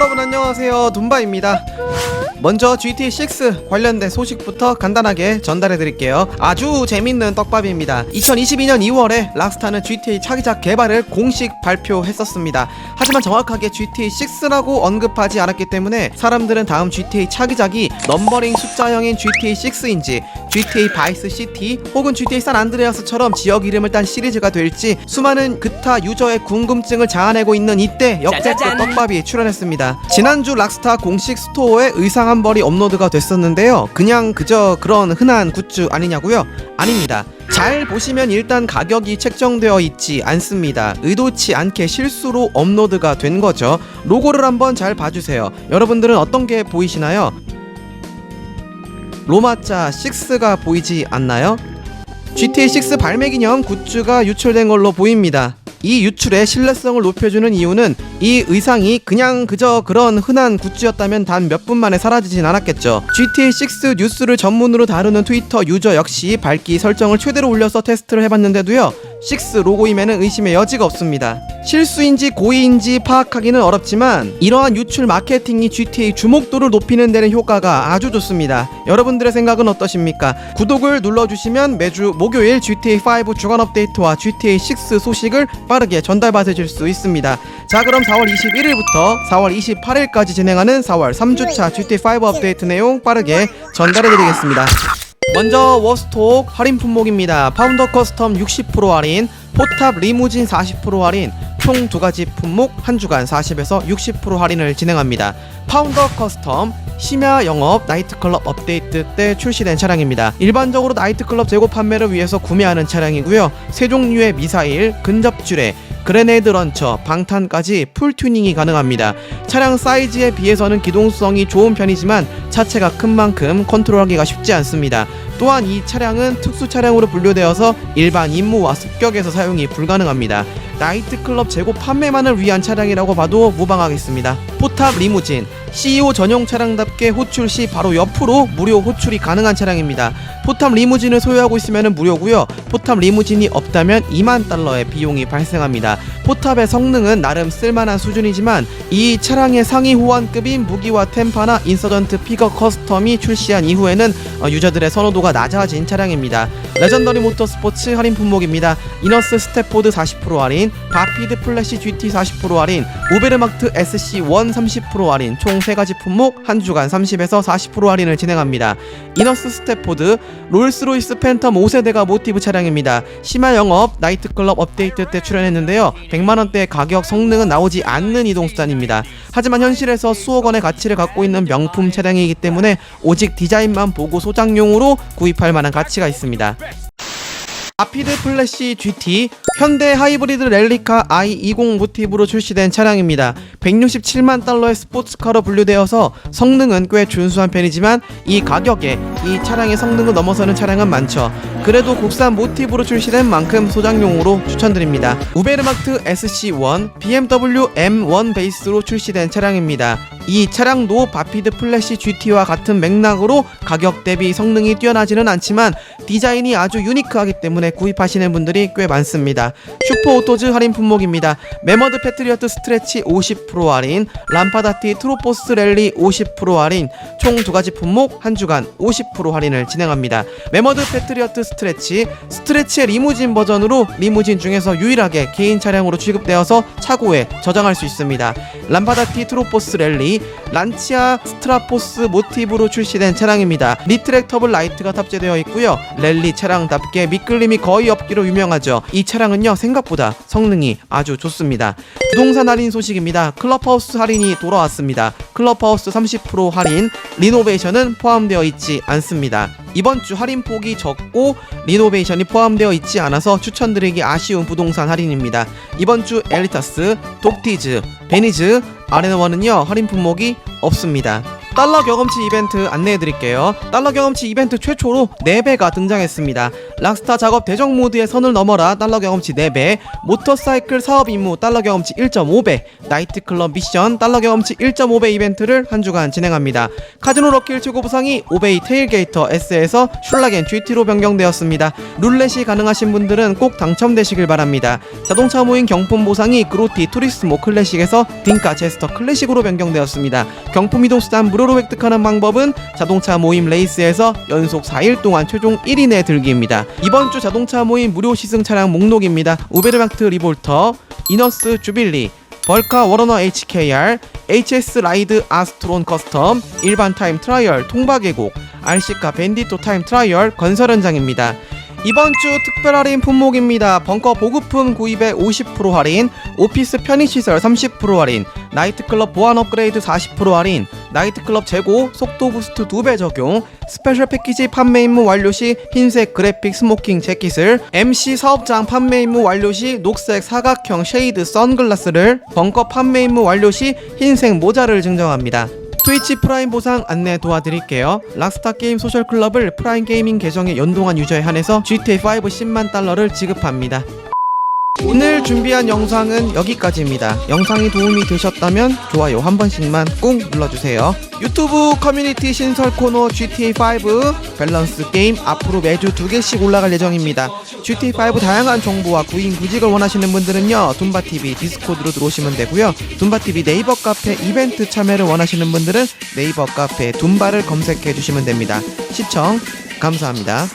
여러분 안녕하세요. 돈바입니다. 먼저 GTA6 관련된 소식부터 간단하게 전달해 드릴게요. 아주 재밌는 떡밥입니다. 2022년 2월에 락스타는 GTA 차기작 개발을 공식 발표했었습니다. 하지만 정확하게 GTA6라고 언급하지 않았기 때문에 사람들은 다음 GTA 차기작이 넘버링 숫자형인 GTA6인지 GTA 바이스 시티 혹은 GTA 산 안드레아스처럼 지역 이름을 딴 시리즈가 될지 수많은 그타 유저의 궁금증을 자아내고 있는 이때 역대급. 떡밥이 출연했습니다. 지난주 락스타 공식 스토어에 의상 한 벌이 업로드가 됐었는데요. 그냥 그저 그런 흔한 굿즈 아니냐고요? 아닙니다. 잘 보시면 일단 가격이 책정되어 있지 않습니다. 의도치 않게 실수로 업로드가 된 거죠. 로고를 한번 잘 봐주세요. 여러분들은 어떤 게 보이시나요? 로마자 6가 보이지 않나요? GTA6 발매 기념 굿즈가 유출된 걸로 보입니다. 이 유출의 신뢰성을 높여주는 이유는 이 의상이 그냥 그저 그런 흔한 굿즈였다면 단 몇 분 만에 사라지진 않았겠죠. GTA6 뉴스를 전문으로 다루는 트위터 유저 역시 밝기 설정을 최대로 올려서 테스트를 해봤는데도요. 6 로고임에는 의심의 여지가 없습니다. 실수인지 고의인지 파악하기는 어렵지만 이러한 유출 마케팅이 GTA 주목도를 높이는 데는 효과가 아주 좋습니다. 여러분들의 생각은 어떠십니까? 구독을 눌러주시면 매주 목요일 GTA5 주간 업데이트와 GTA6 소식을 빠르게 전달받으실 수 있습니다. 자 그럼 4월 21일부터 4월 28일까지 진행하는 4월 3주차 GTA5 업데이트 내용 빠르게 전달해드리겠습니다. 먼저 워스톡 할인 품목입니다. 파운더 커스텀 60% 할인, 포탑 리무진 40% 할인, 총 두 가지 품목 한 주간 40에서 60% 할인을 진행합니다. 파운더 커스텀 심야 영업 나이트클럽 업데이트 때 출시된 차량입니다. 일반적으로 나이트클럽 재고 판매를 위해서 구매하는 차량이고요. 세 종류의 미사일, 근접주례, 그레네이드 런처, 방탄까지 풀 튜닝이 가능합니다. 차량 사이즈에 비해서는 기동성이 좋은 편이지만 차체가 큰 만큼 컨트롤하기가 쉽지 않습니다. 또한 이 차량은 특수 차량으로 분류되어서 일반 임무와 습격에서 사용이 불가능합니다. 나이트클럽 재고 판매만을 위한 차량이라고 봐도 무방하겠습니다. 포탑 리무진 CEO 전용 차량답게 호출 시 바로 옆으로 무료 호출이 가능한 차량입니다. 포탑 리무진을 소유하고 있으면 무료고요. 포탑 리무진이 없다면 2만 달러의 비용이 발생합니다. 포탑의 성능은 나름 쓸만한 수준이지만 이 차량의 상위 호환급인 무기와 템파나 인서전트 피거 커스텀이 출시한 이후에는 어, 유저들의 선호도가 낮아진 차량입니다. 레전더리 모터스포츠 할인 품목입니다. 이너스 스태포드 40% 할인, 바피드 플래시 GT 40% 할인, 우베르마트 SC1 30% 할인, 총 3가지 품목 한 주간 30에서 40% 할인을 진행합니다. 이너스 스태포드 롤스로이스 팬텀 5세대가 모티브 차량입니다. 심야 영업 나이트클럽 업데이트 때 출연했는데요. 100만원대의 가격 성능은 나오지 않는 이동수단입니다. 하지만 현실에서 수억 원의 가치를 갖고 있는 명품 차량이기 때문에 오직 디자인만 보고 소장용으로 구입할 만한 가치가 있습니다. 아피드 플래시 GT 현대 하이브리드 랠리카 i20 모티브로 출시된 차량입니다. 167만 달러의 스포츠카로 분류되어서 성능은 꽤 준수한 편이지만 이 가격에 이 차량의 성능을 넘어서는 차량은 많죠. 그래도 국산 모티브로 출시된 만큼 소장용으로 추천드립니다. 우베르마트 SC1 BMW M1 베이스로 출시된 차량입니다. 이 차량도 바피드 플래시 GT와 같은 맥락으로 가격 대비 성능이 뛰어나지는 않지만 디자인이 아주 유니크하기 때문에 구입하시는 분들이 꽤 많습니다. 슈퍼 오토즈 할인 품목입니다. 메머드 패트리어트 스트레치 50% 할인, 람파다티 트로포스 랠리 50% 할인, 총 두 가지 품목 한 주간 50% 할인을 진행합니다. 메머드 패트리어트 스트레치, 스트레치의 리무진 버전으로 리무진 중에서 유일하게 개인 차량으로 취급되어서 차고에 저장할 수 있습니다. 람파다티 트로포스 랠리, 란치아 스트라포스 모티브로 출시된 차량입니다. 리트랙터블 라이트가 탑재되어 있고요. 랠리 차량답게 미끌림이 거의 없기로 유명하죠. 이 차량은 요 생각보다 성능이 아주 좋습니다. 부동산 할인 소식입니다. 클럽하우스 할인이 돌아왔습니다. 클럽하우스 30% 할인, 리노베이션은 포함되어 있지 않습니다. 이번 주 할인 폭이 적고 리노베이션이 포함되어 있지 않아서 추천드리기 아쉬운 부동산 할인입니다. 이번 주 엘리타스, 독티즈, 베니즈, 아레나원은요 할인 품목이 없습니다. 달러 경험치 이벤트 안내해 드릴게요. 달러 경험치 이벤트 최초로 4배가 등장했습니다. 락스타 작업 대정 모드의 선을 넘어라 달러 경험치 4배, 모터사이클 사업 임무 달러 경험치 1.5배, 나이트클럽 미션 달러 경험치 1.5배 이벤트를 한 주간 진행합니다. 카지노 럭키일 최고 보상이 5베이 테일게이터 S에서 슐라겐 GT로 변경되었습니다. 룰렛이 가능하신 분들은 꼭 당첨되시길 바랍니다. 자동차 모임 경품 보상이 그로티 투리스모 클래식에서 딩카 제스터 클래식으로 변경되었습니다. 경품 이동 수단 무료로 획득하는 방법은 자동차 모임 레이스에서 연속 4일 동안 최종 1인에 들기입니다. 이번 주 자동차 모임 무료 시승 차량 목록입니다. 우베르마트 리볼터, 이너스 주빌리, 벌카 워러너 HKR, HS 라이드 아스트론 커스텀, 일반 타임 트라이얼 통바 계곡, RC카 밴디토 타임 트라이얼 건설 현장입니다. 이번 주 특별 할인 품목입니다. 벙커 보급품 구입에 50% 할인, 오피스 편의시설 30% 할인, 나이트클럽 보안 업그레이드 40% 할인, 나이트클럽 재고 속도 부스트 2배 적용, 스페셜 패키지 판매 임무 완료 시 흰색 그래픽 스모킹 재킷을, MC 사업장 판매 임무 완료 시 녹색 사각형 쉐이드 선글라스를, 벙커 판매 임무 완료 시 흰색 모자를 증정합니다. 트위치 프라임 보상 안내 도와드릴게요. 락스타 게임 소셜 클럽을 프라임 게이밍 계정에 연동한 유저에 한해서 GTA5 10만 달러를 지급합니다. 오늘 준비한 영상은 여기까지입니다. 영상이 도움이 되셨다면 좋아요 한 번씩만 꾹 눌러주세요. 유튜브 커뮤니티 신설 코너 GTA5 밸런스 게임 앞으로 매주 두 개씩 올라갈 예정입니다. GTA5 다양한 정보와 구인 구직을 원하시는 분들은요 둠바TV 디스코드로 들어오시면 되고요. 둠바TV 네이버 카페 이벤트 참여를 원하시는 분들은 네이버 카페 둠바를 검색해 주시면 됩니다. 시청 감사합니다.